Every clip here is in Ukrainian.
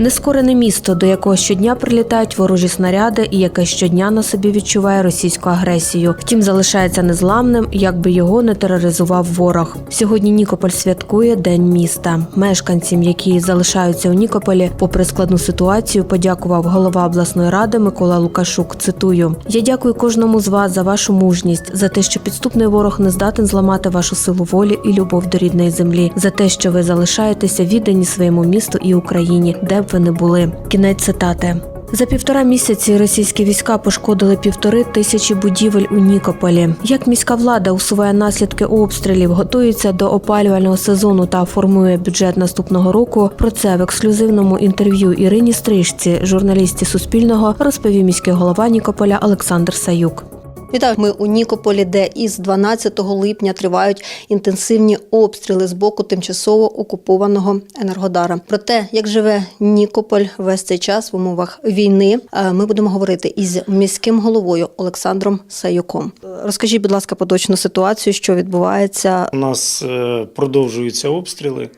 Нескорене місто, до якого щодня прилітають ворожі снаряди і яке щодня на собі відчуває російську агресію. Втім, залишається незламним, якби його не тероризував ворог. Сьогодні Нікополь святкує День міста. Мешканцям, які залишаються у Нікополі, попри складну ситуацію, подякував голова обласної ради Микола Лукашук. Цитую: Я дякую кожному з вас за вашу мужність, за те, що підступний ворог не здатен зламати вашу силу волі і любов до рідної землі, за те, що ви залишаєтеся віддані своєму місту і Україні, де б ви не були. Кінець цитати. За півтора місяці російські війська пошкодили півтори тисячі будівель у Нікополі. Як міська влада усуває наслідки обстрілів, готується до опалювального сезону та формує бюджет наступного року. Про це в ексклюзивному інтерв'ю Ірині Стрижці, журналісті Суспільного, розповів міський голова Нікополя Олександр Саюк. Вітаю, ми у Нікополі, де із 12 липня тривають інтенсивні обстріли з боку тимчасово окупованого Енергодара. Про те, як живе Нікополь весь цей час в умовах війни, е, ми будемо говорити із міським головою Олександром Саюком. Розкажіть, будь ласка, поточну ситуацію, що відбувається. У нас е, продовжуються обстріли,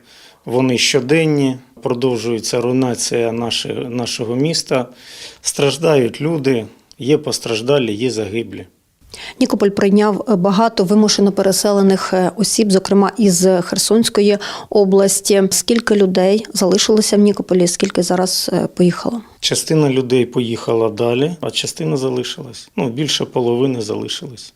вони щоденні, продовжується руйнація нашого міста. Страждають люди, є постраждалі, є загиблі. Нікополь прийняв е, багато вимушено переселених е, осіб, зокрема із Херсонської області. Скільки людей залишилося в Нікополі? Скільки зараз е, поїхало? Частина людей поїхала далі, а частина залишилась. Ну, більше половини залишилось.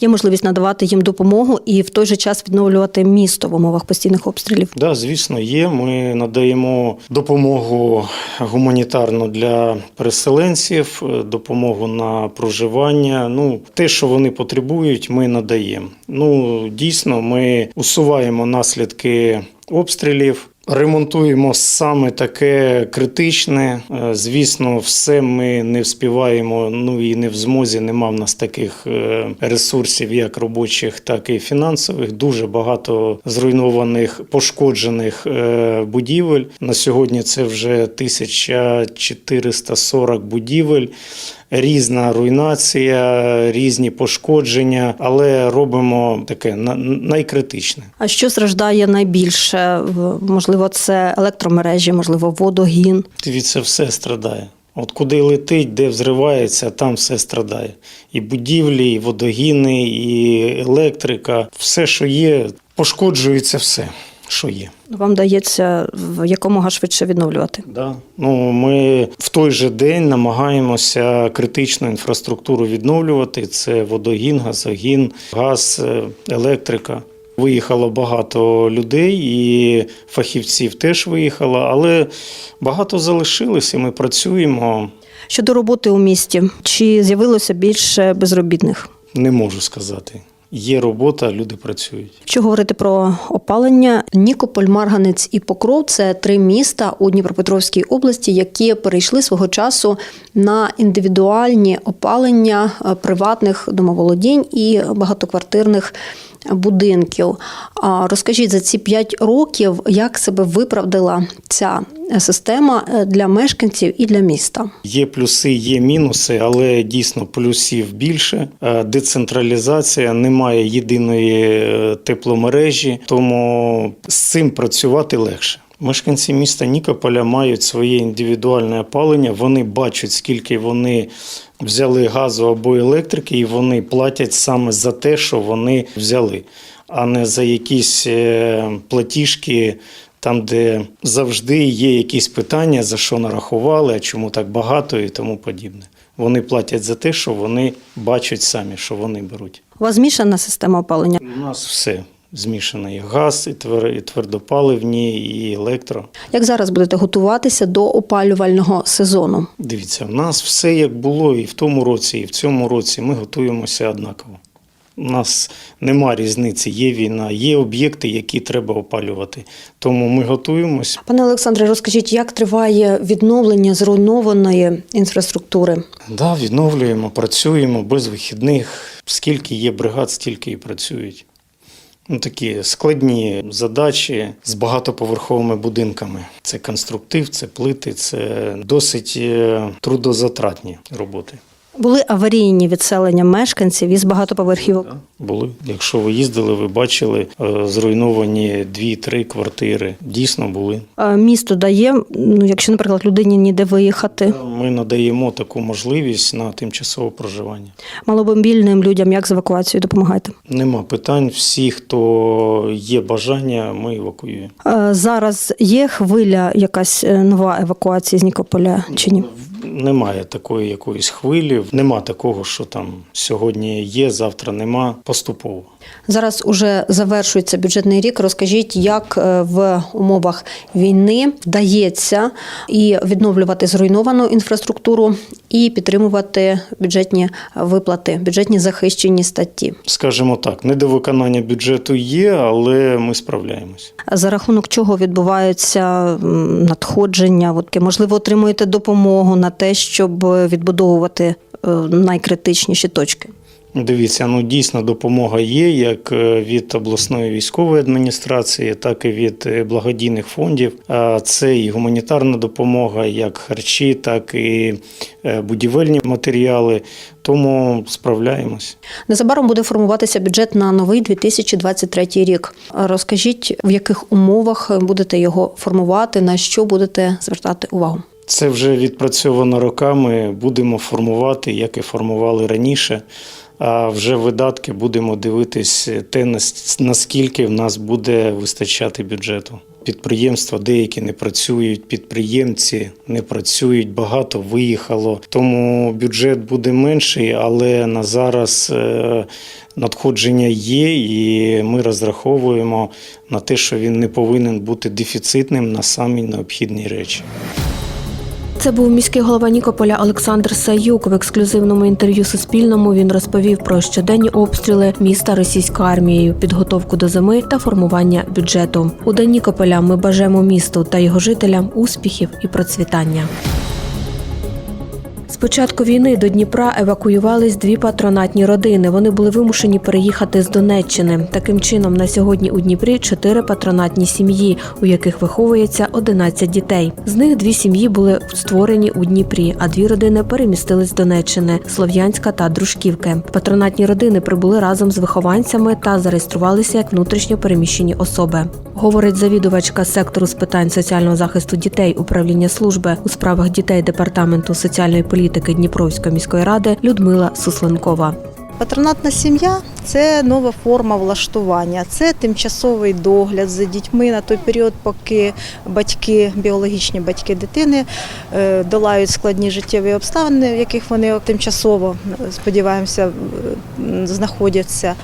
Є можливість надавати їм допомогу і в той же час відновлювати місто в умовах постійних обстрілів. Да, звісно, є. Ми надаємо допомогу гуманітарну для переселенців, допомогу на проживання. Ну, те, що вони потребують, ми надаємо. Ну, дійсно, ми усуваємо наслідки обстрілів. Ремонтуємо саме таке критичне. Е, Звісно, все ми не вспіваємо, ну і не в змозі. Нема в нас таких е, ресурсів, як робочих, так і фінансових. Дуже багато зруйнованих, пошкоджених е, будівель. На сьогодні це вже 1440 будівель. Різна руйнація, різні пошкодження, але робимо таке на- найкритичне. А що страждає найбільше? Можливо, це електромережі, можливо, водогін. Дивіться, все страдає. От куди летить, де взривається, там все страдає. І будівлі, і водогіни, і електрика, все, що є, пошкоджується все, що є. Вам дається в якомога швидше відновлювати. Да. Ну, ми в той же день намагаємося критичну інфраструктуру відновлювати. Це водогін, газогін, газ, е, електрика. Виїхало багато людей, і фахівців теж виїхало, але багато залишилось, і ми працюємо. Щодо роботи у місті, чи з'явилося більше безробітних? Не можу сказати. Є робота, люди працюють. Що говорити про опалення, Нікополь, Марганець і Покров це три міста у Дніпропетровській області, які перейшли свого часу на індивідуальні опалення е, приватних домоволодінь і багатоквартирних будинків. Розкажіть за ці п'ять років, як себе виправдала ця система е, для мешканців і для міста? Є плюси, є мінуси, але дійсно плюсів більше. Е, Децентралізація, немає єдиної е, тепломережі, тому з цим працювати легше. Мешканці міста Нікополя мають своє індивідуальне опалення. Вони бачать, скільки вони взяли газу або електрики, і вони платять саме за те, що вони взяли, а не за якісь е, платіжки там, де завжди є якісь питання, за що нарахували, а чому так багато і тому подібне. Вони платять за те, що вони бачать самі, що вони беруть. У вас змішана система опалення? У нас все змішане: і газ, і твер- твердопаливні, і електро. Як зараз будете готуватися до опалювального сезону? Дивіться, в нас все як було і в тому році, і в цьому році ми готуємося однаково. У нас нема різниці, є війна, є об'єкти, які треба опалювати. Тому ми готуємося. Пане Олександре, розкажіть, як триває відновлення зруйнованої інфраструктури? Да, відновлюємо, працюємо без вихідних. Скільки є бригад, стільки і працюють. Ну, такі складні задачі з багатоповерховими будинками. Це конструктив, це плити, це досить е, трудозатратні роботи. Були аварійні відселення мешканців із багатоповерхівок. Були. Якщо ви їздили, ви бачили е, зруйновані дві-три квартири. Дійсно були. Е, Місто дає, ну якщо, наприклад, людині ніде виїхати, Ми надаємо таку можливість на тимчасове проживання. маломобільним людям як з евакуацією допомагаєте? Нема питань. Всі, хто є бажання, ми евакуюємо. Е, Зараз є хвиля якась е, нова евакуація з Нікополя чи ні? Немає такої якоїсь хвилі, нема такого, що там сьогодні є, завтра нема. Поступово. Зараз уже завершується бюджетний рік. Розкажіть, як е, в умовах війни вдається і відновлювати зруйновану інфраструктуру, і підтримувати бюджетні виплати, бюджетні захищені статті. Скажімо так, недовиконання бюджету є, але ми справляємось. За рахунок чого відбуваються надходження? От, можливо, отримуєте допомогу на те, щоб відбудовувати е, найкритичніші точки. Дивіться, ну дійсно допомога є як е, від обласної військової адміністрації, так і від е, благодійних фондів. А Це і гуманітарна допомога, як харчі, так і будівельні матеріали. Тому справляємось. Незабаром буде формуватися бюджет на новий 2023 рік. Розкажіть, в яких умовах будете його формувати, на що будете звертати увагу? Це вже відпрацьовано роками. Будемо формувати, як і формували раніше. А вже видатки будемо дивитись те, наскільки в нас буде вистачати бюджету. Підприємства деякі не працюють, підприємці не працюють, багато виїхало. Тому бюджет буде менший, але на зараз е, надходження є, і ми розраховуємо на те, що він не повинен бути дефіцитним на самі необхідні речі. Це був міський голова Нікополя Олександр Саюк. В ексклюзивному інтерв'ю Суспільному він розповів про щоденні обстріли міста російською армією, підготовку до зими та формування бюджету. У День Нікополя ми бажаємо місту та його жителям успіхів і процвітання. З початку війни до Дніпра евакуювались дві патронатні родини. Вони були вимушені переїхати з Донеччини. Таким чином, на сьогодні у Дніпрі чотири патронатні сім'ї, у яких виховується 11 дітей. З них дві сім'ї були створені у Дніпрі, а дві родини перемістились з Донеччини Слов'янська та Дружківки. Патронатні родини прибули разом з вихованцями та зареєструвалися як внутрішньо переміщені особи. Говорить завідувачка сектору з питань соціального захисту дітей управління служби у справах дітей департаменту соціальної політики Дніпровської міської ради Людмила Сусленкова. Патронатна сім'я це нова форма влаштування, це тимчасовий догляд за дітьми на той період, поки батьки, біологічні батьки дитини е, долають складні життєві обставини, в яких вони тимчасово, е, сподіваємося, е, знаходяться.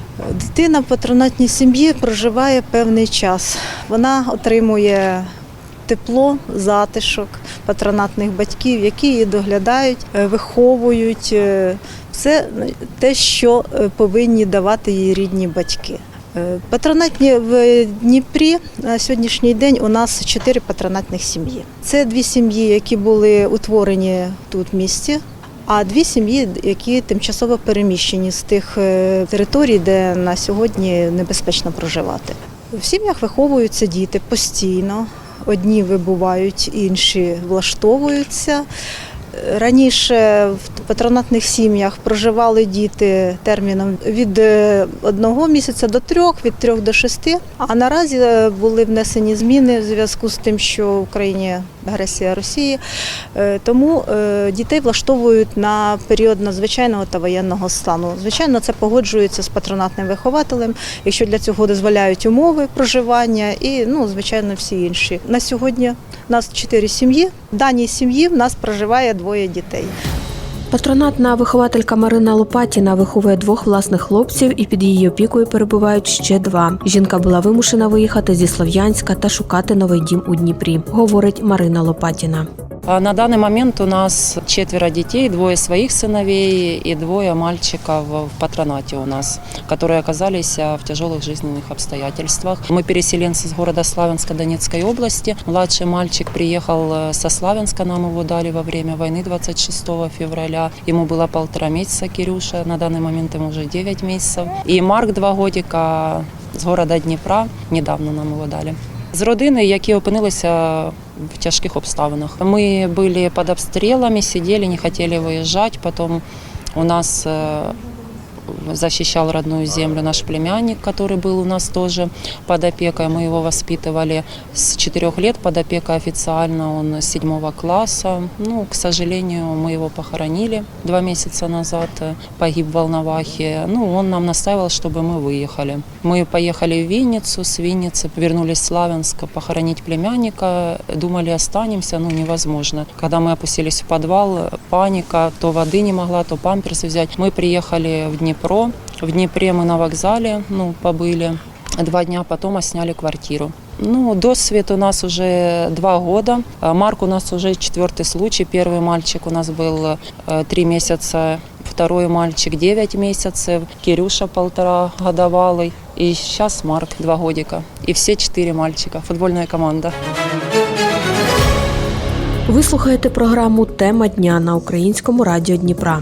Дитина в патронатній сім'ї проживає певний час. Вона отримує тепло, затишок патронатних батьків, які її доглядають, е, виховують. е, Це те, що е, повинні давати їй рідні батьки. Е, Патронатні в Дніпрі на сьогоднішній день у нас чотири патронатних сім'ї. Це дві сім'ї, які були утворені тут в місті, а дві сім'ї, які тимчасово переміщені з тих е, територій, де на сьогодні небезпечно проживати. В сім'ях виховуються діти постійно. Одні вибувають, інші влаштовуються. Раніше в патронатних сім'ях проживали діти терміном від е, одного місяця до трьох, від трьох до шести. А наразі е, були внесені зміни в зв'язку з тим, що в Україні агресія Росії. Е, Тому е, дітей влаштовують на період надзвичайного та воєнного стану. Звичайно, це погоджується з патронатним вихователем, якщо для цього дозволяють умови проживання і, ну, звичайно, всі інші. На сьогодні у нас чотири сім'ї. В даній сім'ї в нас проживає двоє дітей. Патронатна вихователька Марина Лопатіна виховує двох власних хлопців, і під її опікою перебувають ще два. Жінка була вимушена виїхати зі Слов'янська та шукати новий дім у Дніпрі, говорить Марина Лопатіна. А На данный момент у нас четверо детей, двое своих сыновей и двое мальчиков в патронате у нас, которые оказались а, в тяжелых жизненных обстоятельствах. Мы переселенцы с города Славянска Донецкой области. Младший мальчик приехал э, со Славянска, нам его дали во время войны 26 февраля. Ему было полтора месяца, Кирюша, на данный момент ему уже 9 месяцев. И Марк два годика з города Дніпра. Недавно нам його дали. З родини, які опинилися в тяжких обставинах. Ми були під обстрілами, сиділи, не хотіли виїжджати. Потім у нас е, защищал родную землю наш племянник, который был у нас тоже под опекой. Мы его воспитывали с 4 лет под опекой официально, он с 7 класса. Ну, к сожалению, мы его похоронили два месяца назад, погиб в Волновахе. Ну, он нам настаивал, чтобы мы выехали. Мы поехали в Винницу, с Винницы вернулись в Славянск похоронить племянника. Думали, останемся, ну, невозможно. Когда мы опустились в подвал, паника, то воды не могла, то памперсы взять. Мы приехали в Днепро. В Днепре мы на вокзале, ну, побыли. Два дня потом сняли квартиру. Ну, досвид у нас уже два года. А Марк у нас уже четвертый случай. Первый мальчик у нас был э, три месяца, второй мальчик 9 месяцев, Кирюша полтора годовалый. И сейчас Марк два годика. И все четыре мальчика. Футбольная команда. Ви слухаєте програму Тема дня на українському радіо Дніпра.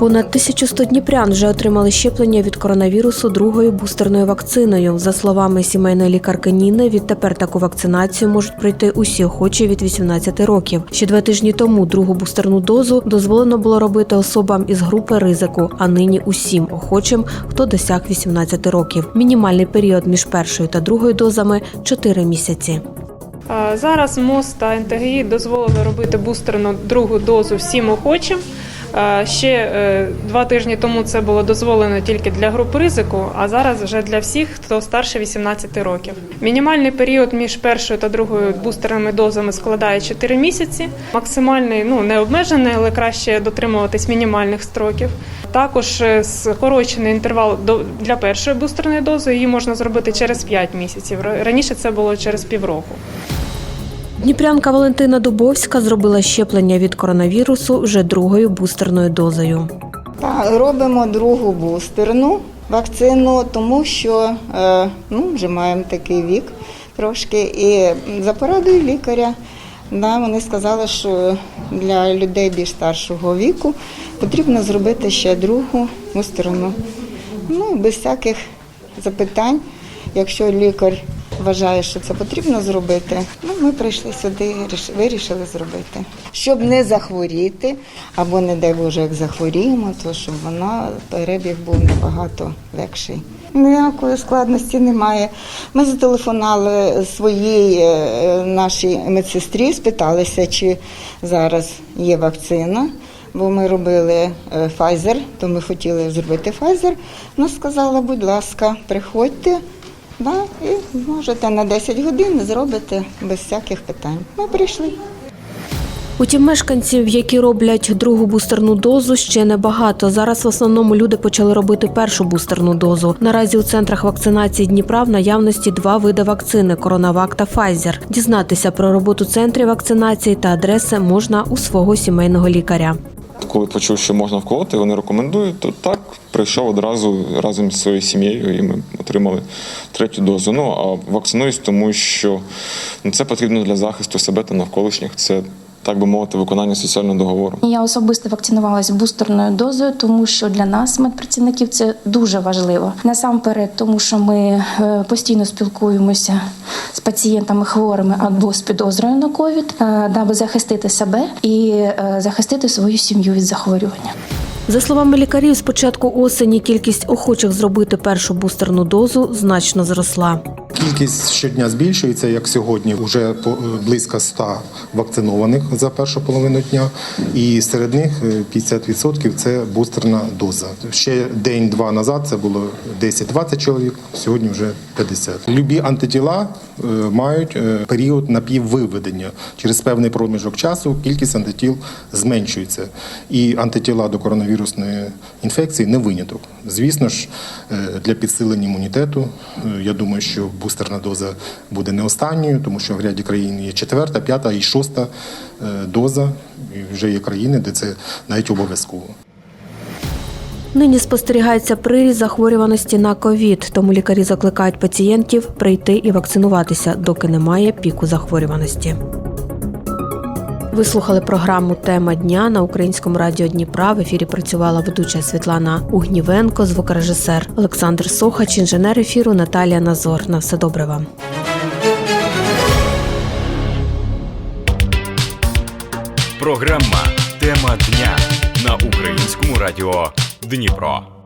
Понад 1100 дніпрян вже отримали щеплення від коронавірусу другою бустерною вакциною. За словами сімейної лікарки Ніни, відтепер таку вакцинацію можуть пройти усі охочі від 18 років. Ще два тижні тому другу бустерну дозу дозволено було робити особам із групи ризику, а нині усім охочим, хто досяг 18 років. Мінімальний період між першою та другою дозами 4 місяці. Зараз МОЗ та НТГІ дозволили робити бустерну другу дозу всім охочим. А Ще е, два тижні тому це було дозволено тільки для груп ризику, а зараз вже для всіх, хто старше 18 років. Мінімальний період між першою та другою бустерними дозами складає 4 місяці. Максимальний ну не обмежений, але краще дотримуватись мінімальних строків. Також е, скорочений інтервал до- для першої бустерної дози її можна зробити через 5 місяців. Раніше це було через півроку. Дніпрянка Валентина Дубовська зробила щеплення від коронавірусу вже другою бустерною дозою. Та, робимо другу бустерну вакцину, тому що е, ну, вже маємо такий вік трошки. І за порадою лікаря да, вони сказали, що для людей більш старшого віку потрібно зробити ще другу бустерну. Ну, без всяких запитань, якщо лікар вважає, що це потрібно зробити, ну, ми прийшли сюди вирішили зробити. Щоб не захворіти, або, не дай Боже, як захворіємо, то щоб вона перебіг був набагато легший. Ніякої складності немає. Ми зателефонували своїй е, нашій медсестрі, спиталися, чи зараз є вакцина. Бо ми робили е, Pfizer, то ми хотіли зробити Pfizer. Вона сказала, будь ласка, приходьте, да, і можете на 10 годин зробити без всяких питань. Ми прийшли. Утім, мешканців, які роблять другу бустерну дозу, ще небагато. Зараз в основному люди почали робити першу бустерну дозу. Наразі у центрах вакцинації Дніпра в наявності два види вакцини коронавак та Pfizer. Дізнатися про роботу центрів вакцинації та адреси можна у свого сімейного лікаря. Коли почув, що можна вколоти, вони рекомендують, то так прийшов одразу разом зі своєю сім'єю, і ми отримали третю дозу. Ну а вакцинуюсь, тому що ну, це потрібно для захисту себе та навколишніх. Це так би мовити, виконання соціального договору. Я особисто вакцинувалася бустерною дозою, тому що для нас, медпрацівників, це дуже важливо. Насамперед, тому що ми е, постійно спілкуємося з пацієнтами хворими або з підозрою на ковід, е, даби захистити себе і е, захистити свою сім'ю від захворювання. За словами лікарів, з початку осені кількість охочих зробити першу бустерну дозу значно зросла. Кількість щодня збільшується, як сьогодні, вже по- близько 100 вакцинованих за першу половину дня, і серед них е, 50% – це бустерна доза. Ще день-два назад це було 10-20 чоловік, сьогодні вже 50. Любі антитіла е, мають е, період напіввиведення. Через певний проміжок часу кількість антитіл зменшується. І антитіла до коронавірусної інфекції не виняток. Звісно ж, е, для підсилення імунітету, е, я думаю, що бустерна доза буде не останньою, тому що в ряді країн є четверта, п'ята і шоста е, доза. І вже є країни, де це навіть обов'язково. Нині спостерігається приріст захворюваності на ковід, тому лікарі закликають пацієнтів прийти і вакцинуватися, доки немає піку захворюваності. Ви слухали програму Тема дня на українському радіо Дніпра. В ефірі працювала ведуча Світлана Угнівенко, звукорежисер Олександр Сохач, інженер ефіру Наталія Назор. На все добре вам. Програма Тема дня на українському радіо Дніпро.